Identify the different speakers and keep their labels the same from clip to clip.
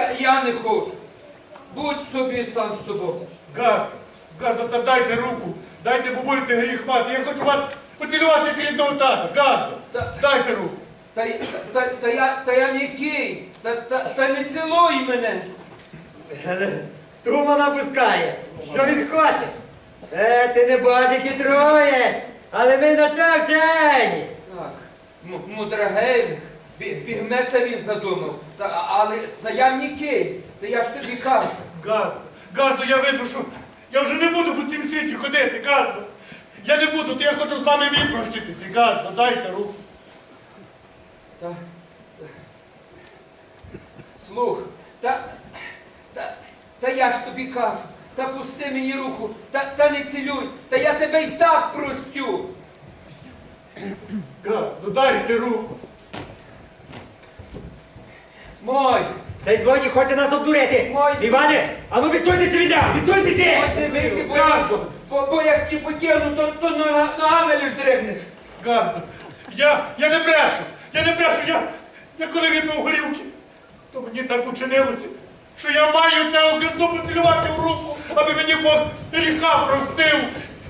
Speaker 1: Я, я не хочу. Будь собі сам з собою.
Speaker 2: Газда, Газда, та дайте руку. Дайте, бо будете гріх мати. Я хочу вас поцілувати як рідного тата. Газда,
Speaker 1: Та-
Speaker 2: дайте руку.
Speaker 1: Та, й- та, та, я, та я м'який. Та, та, та не цілуй мене.
Speaker 3: Тума напускає. Що він хоче? Е, ти не бачиш, хитруєш. Але ми на це вчені.
Speaker 1: Так, м- мудрагель, бігме це він задумав. Та, але та я м'який. Та я ж тобі кажу.
Speaker 2: Газда, Газда, я виджу, що я вже не буду по цім світі ходити, Газда. Я не буду, то я хочу з вами випрощитися, Газда, дайте руку.
Speaker 1: Та, слух, та, та, та я ж тобі кажу, та пусти мені руку, та, та не цілюй, та я тебе й так простю.
Speaker 2: Газда, дайте руку.
Speaker 1: Мой,
Speaker 3: Цей злодій хоче нас обдурити.
Speaker 1: Ой.
Speaker 3: Іване, а ну відсуньтеся від нього, відсуньтеся!
Speaker 1: ой, дивися, бо, бо, бо як ті потягну, то, то нога- ногами лиш дригнеш.
Speaker 2: Газда, я, я не брешу, я не брешу, я, я коли випив горілки, то мені так учинилося, що я маю цього газду поцілувати в руку, аби мені Бог гріха простив.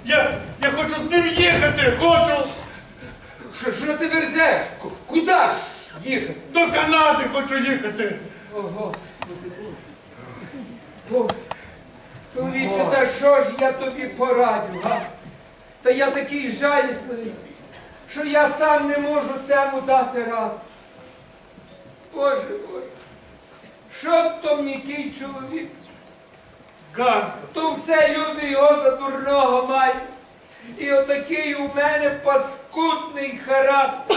Speaker 2: Я, я хочу з ним їхати, хочу
Speaker 1: Що, що ти верзеш? Ку- Куди ж їхати?
Speaker 2: до Канади хочу їхати.
Speaker 1: О, Господи. Боже, Чоловіче, та що ж я тобі порадю, га? Та я такий жалісний, що я сам не можу цьому дати раду. Боже, Боже, що б то м'який чоловік,
Speaker 2: Газда,
Speaker 1: то все люди його за дурного мають. І отакий у мене паскудний характер.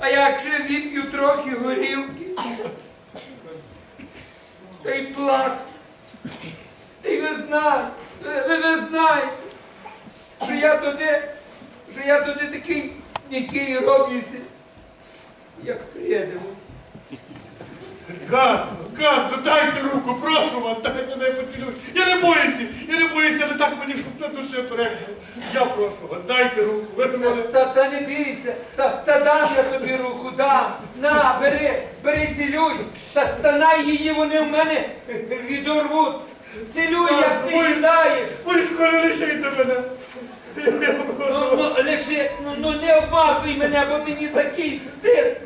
Speaker 1: А якщо вип'ю трохи горілки, та й плак. Та й ви знаєте, ви, ви знаєте, що я туди, що я туди такий, який роблюся, як приєдемо.
Speaker 2: Газда, Газда, дайте руку, прошу вас, дайте мене поцілуйте. Я не боюся, я не боюся, але так мені щось на душі перейшло. Я прошу вас, дайте руку, ви
Speaker 1: Та,
Speaker 2: мене.
Speaker 1: та, та не бійся, та, та дам я тобі руку, дам. На, бери, бери, цілюй. Та, та най її вони в мене відорвуть. Цілюй, як ти жадаєш.
Speaker 2: Пушко, не лишайте мене. Я
Speaker 1: Ну,
Speaker 2: вас.
Speaker 1: ну, лише, ну, ну не обмазуй мене, бо мені такий стид,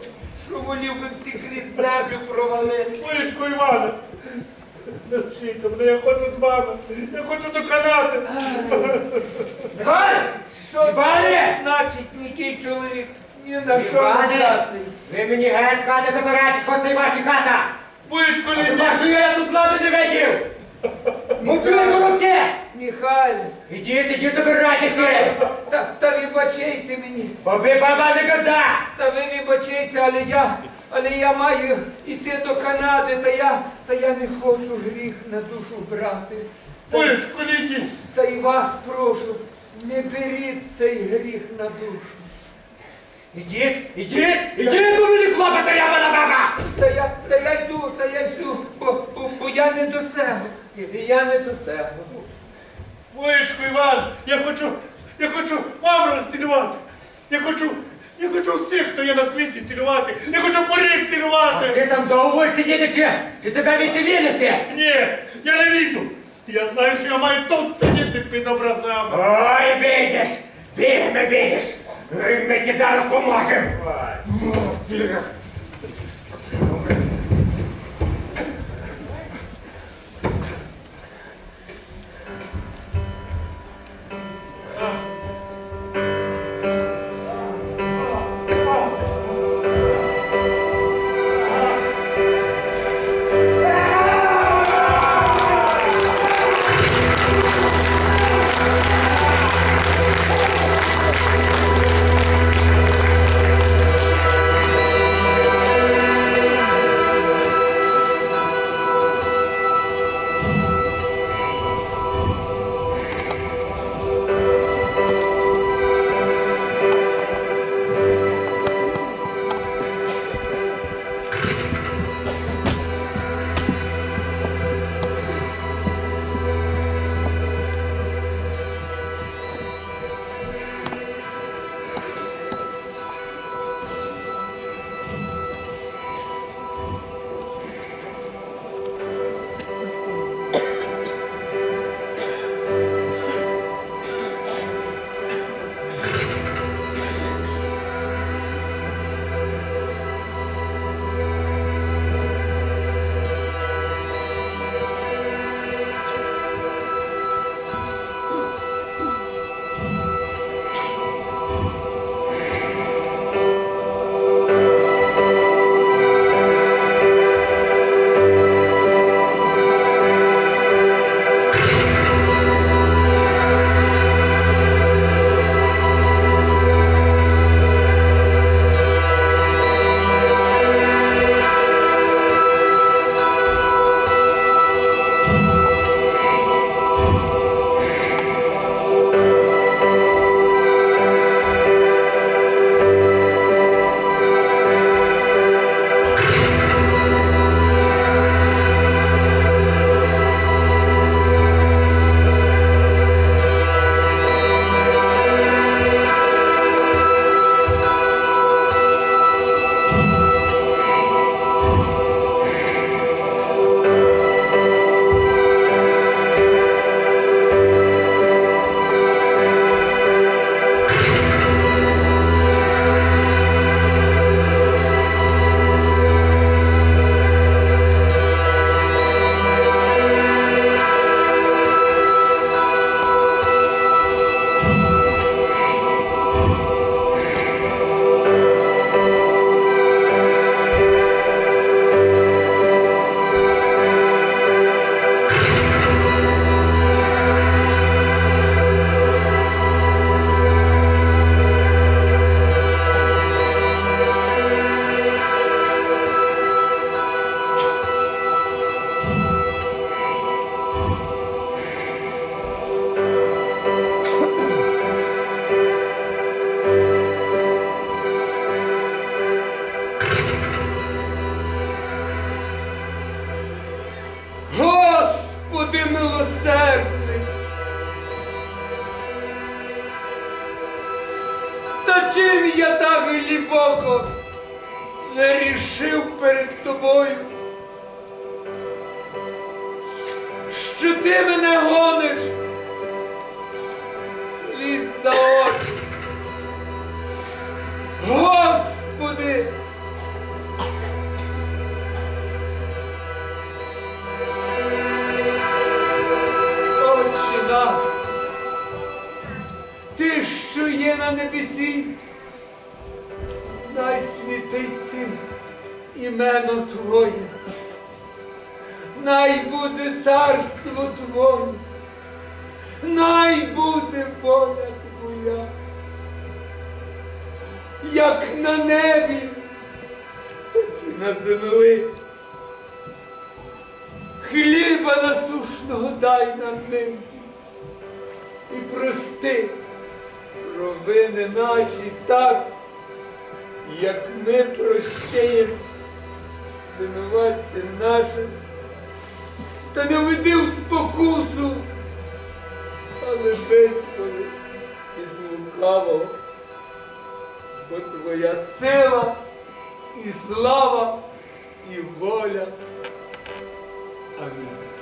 Speaker 1: що волів би всі крізь землю провалити.
Speaker 2: Іване. Не лишайте мене, я хочу з вами. Я хочу до Канади.
Speaker 3: Іване!
Speaker 1: Що
Speaker 3: Іване!
Speaker 1: значить м'який чоловік? Ні на що не
Speaker 3: Іване!
Speaker 1: здатний.
Speaker 3: Ви мені геть з хати забираєте, хоч це і ваша хата!
Speaker 2: Пушко,
Speaker 3: А
Speaker 2: не
Speaker 3: то вашу я тут ладу не видів! Мовчуй, коробці!
Speaker 1: Михайле,
Speaker 3: Ідіть, ідіть, добирайтеся!
Speaker 1: Вибачайте мені.
Speaker 3: Бо ви баба не газда!
Speaker 1: Та ви вибачайте, але я, але я маю йти до Канади, та я, та я не хочу гріх на душу брати. Та,
Speaker 2: не йдіть.
Speaker 1: та й вас прошу, не беріть цей гріх на душу.
Speaker 3: Ідіть, ідіть, ідіть, бо мені хлопець, а я вона баба!
Speaker 1: Та я, та я йду, та я йду, бо, бо, бо я не до себе. Я не до себе.
Speaker 2: Воєчко Іван, я хочу, я хочу маму розцілювати. Я хочу, я хочу всіх, хто є на світі, цілювати. Я хочу поріг
Speaker 3: А ти там довго сидіти чи, чи тебе війти вилізти?
Speaker 2: Ні, я не війду. Я знаю, що я маю тут сидіти під образами.
Speaker 3: Ой, вийдеш, бігме біжиш. Ми ті зараз поможемо.
Speaker 1: Чим я так глибоко зарішив перед тобою? Що ти мене гониш? Слід за очі. Господи! Що є на небесі, най світиться імено Твоє, най буде царство Твоє, най буде воля Твоя, як на небі, так і на землі. Хліба насушного дай нам нині. І прости провини наші так, як ми прощаємо винуватцям нашим, та не веди в спокусу, але визволи від лукавого, бо твоя сила і слава, і воля. Амінь.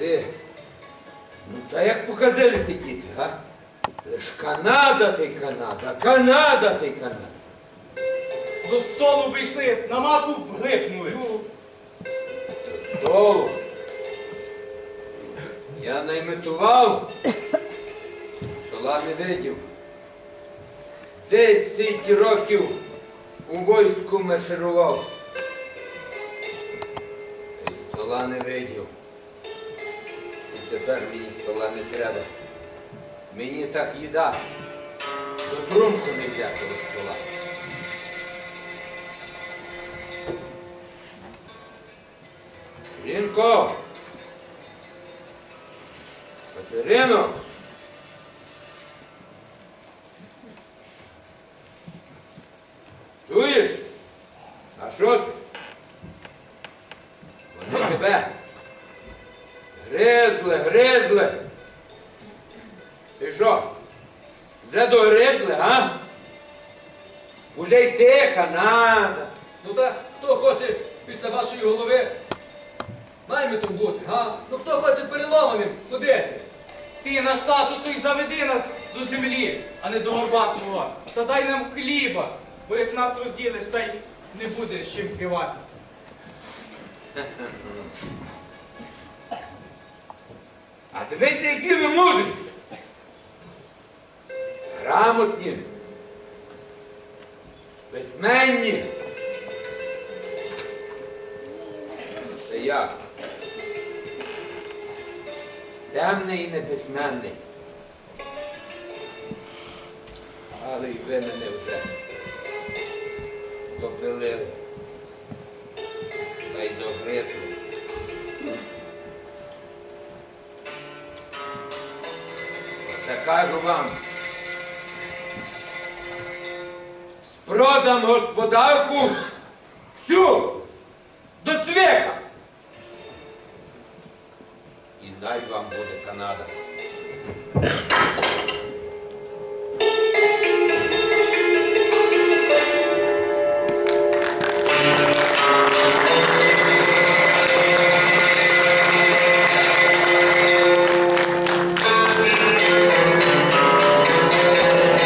Speaker 1: Де? Ну та як показалися діти, га? Лиш Канада ти Канада, Канада ти Канада.
Speaker 4: До столу вийшли, на мапу глипнули.
Speaker 1: Столу. Я найметував, стола не видів. Десять років у війську марширував. І стола не видів. Тепер мені стола не треба. Мені так їда. До трунку не взяти до стола. Жінко! Катерино! Чуєш?
Speaker 4: Ти наш тату, то й заведи нас до землі, а не до горба свого. Та дай нам хліба, бо як нас розділиш, та й не буде з чим піватися.
Speaker 5: А дивіться, які ви мудрі. Грамотні. Письменні. Це я. Темний і неписьменний. Але й ви мене вже допилили. Та й догризли. Та кажу вам. Спродам господарку всю до цвіка дай вам буде Канада.